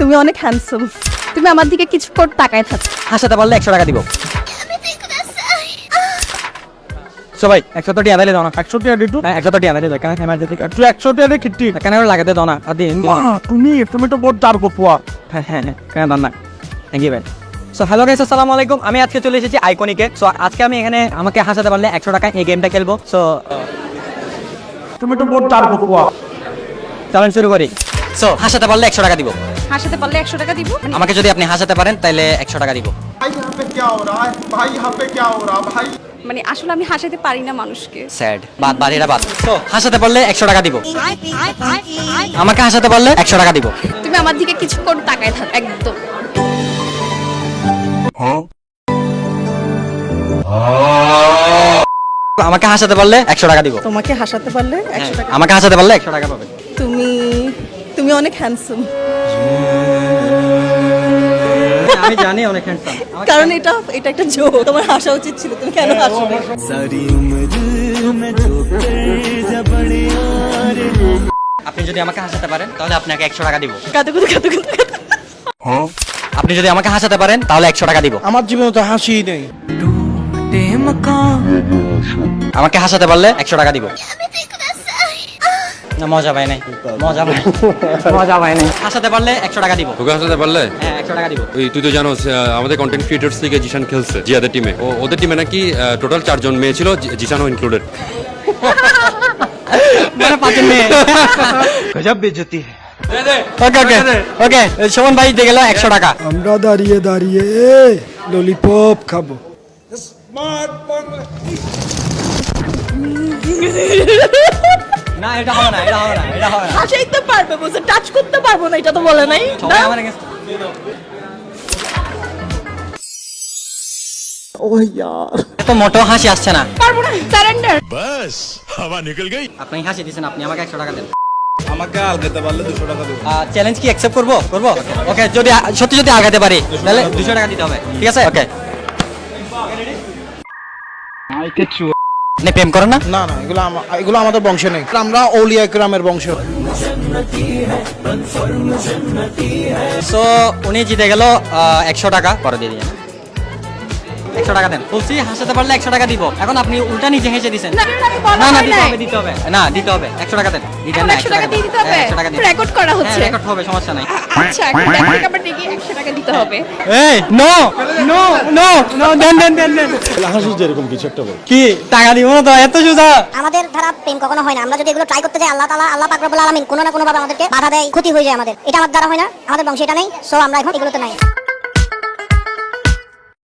তুমি অনেক হ্যান্ডসাম তুমি আমার দিকে কিছুক্ষণ তাকায় থাকো। হাসাতে পারলে একশো টাকা দিব। সবাই একশো তো টিয়া দিলে দাও না। একশো টিয়া দিটু একশো তো টিয়া দিলে কেন এমার্জেন্সি তুই একশো টিয়া দিয়ে কিটি কেন লাগাতে দাও না? আর দিন। তুমি তুমি তো বহুত চার গোপুয়া হ্যাঁ হ্যাঁ হ্যাঁ, কেন দান না? থ্যাংক ইউ ভাই সো হ্যালো গাইস আসসালামু আলাইকুম। আমি আজকে চলে এসেছি আইকনিকে সো আজকে আমি এখানে আমাকে হাসাতে পারলে একশো টাকা এই গেমটা খেলব। সো তুমি তো বহুত চার গোপুয়া চলেন শুরু করি। সো হাসাতে পারলে একশো টাকা দিব। হাসাতে পারলে একশো টাকা দিব? মানে আমাকে যদি আপনি হাসাতে পারেন তাহলে একশো টাকা দিব। মানে আসলে আমি হাসাতে পারি না মানুষকে। স্যাড। বাদ বাদ বাদ। তো হাসাতে পারলে একশো টাকা দিব। আমাকে হাসাতে পারলে একশো টাকা দিব। তুমি আমার দিকে কিছুক্ষণ তাকায় থাক একদম। আমাকে হাসাতে পারলে একশো টাকা দিব। তোমাকে হাসাতে পারলে একশো হ্যাঁ, টাকা। আমাকে হাসাতে পারলে একশো টাকা পাবে। তুমি তুমি অনেক হ্যান্ডসম আমি জানি অনেক handsome। কারণ এটা এটা একটা জোক তোমার হাসা উচিত ছিল তুমি কেন হাসো? আপনি যদি আমাকে হাসাতে পারেন তাহলে আপনাকে একশো টাকা দিব। আপনি যদি আমাকে হাসাতে পারেন তাহলে একশো টাকা দিব আমার জীবনে তো হাসি নেই আমাকে হাসাতে পারলে একশো টাকা দিব না মজা পাই নাই। মজা পাই মজা পাই নাই। হাসাতে পারলে একশো টাকা দিব। তোকে হাসাতে পারলে? হ্যাঁ একশো টাকা দিব। তুই তো জানো আমাদের কন্টেন্ট ক্রিয়েটার্স থেকে জিশান খেলছে জিয়াদের টিমে ও ওদের টিমে নাকি টোটাল চারজন মেয়ে ছিল জিশানও ইনক্লুডেড মানে পাঁচজন মেয়ে। গজব বেজতি ওকে ওকে ভাই দিয়ে গেল একশো টাকা। আমরা দাঁড়িয়ে দাঁড়িয়ে ললিপপ খাব। এটা হবে না এটা হবে না এটা হবে না। হাসাই তো পারবে বুঝে টাচ করতে পারব না এটা তো বলে নাই। সবাই আমার against- এত মোটো হাসি আসছে না। পারব না সারেন্ডার আপনি হাসি দিচ্ছেন আপনি আমাকে একশো টাকা দেন। আমাকে আলগাতে পারলে দুশো টাকা দেবো। চ্যালেঞ্জ কি অ্যাকসেপ্ট করব? করব? ওকে যদি সত্যি যদি আগাতে পারি তাহলে দুশো টাকা। দিতে হবে। ঠিক আছে? ওকে আপনি প্রেম করেন না? না না এগুলো এগুলো আমাদের বংশে নেই। আমরা ওলিয়া গ্রামের বংশ। সো উনি জিতে গেল একশো টাকা। করে দিয়ে দিয়ে একশো টাকা দেন। বলছি হাসাতে পারলে একশো টাকা দিব। এখন আপনি উল্টা নিজে হেসে দিচ্ছেন না, না, বলা হয় দিতে হবে দিতে হবে। না দিতে হবে। একশো টাকা দেন। এখন না 100 টাকা দিতে? হ্যাঁ, 100 টাকা দিন Record করা হচ্ছে। রেকর্ড হবে সমস্যা নাই। আচ্ছা আবার ডেকে একশো টাকা দিতে হবে। এই নো নো নো নো দেন দেন দেন দেন। কি টাকা দিব না তো? এত সোজা। আমাদের ধারা প্রেম কখনো হয় না। আমরা যদি এগুলো ট্রাই করতে যাই আল্লাহ তাআলা আল্লাহ পাক রব্বুল আলামিন কোনো না কোনো ভাবে আমাদেরকে বাধা দেয় ক্ষতি হয়ে যায় আমাদের। এটা আমার দ্বারা হয় না। আমাদের বংশে এটা নেই। সো আমরা এখন এগুলোতে নাই।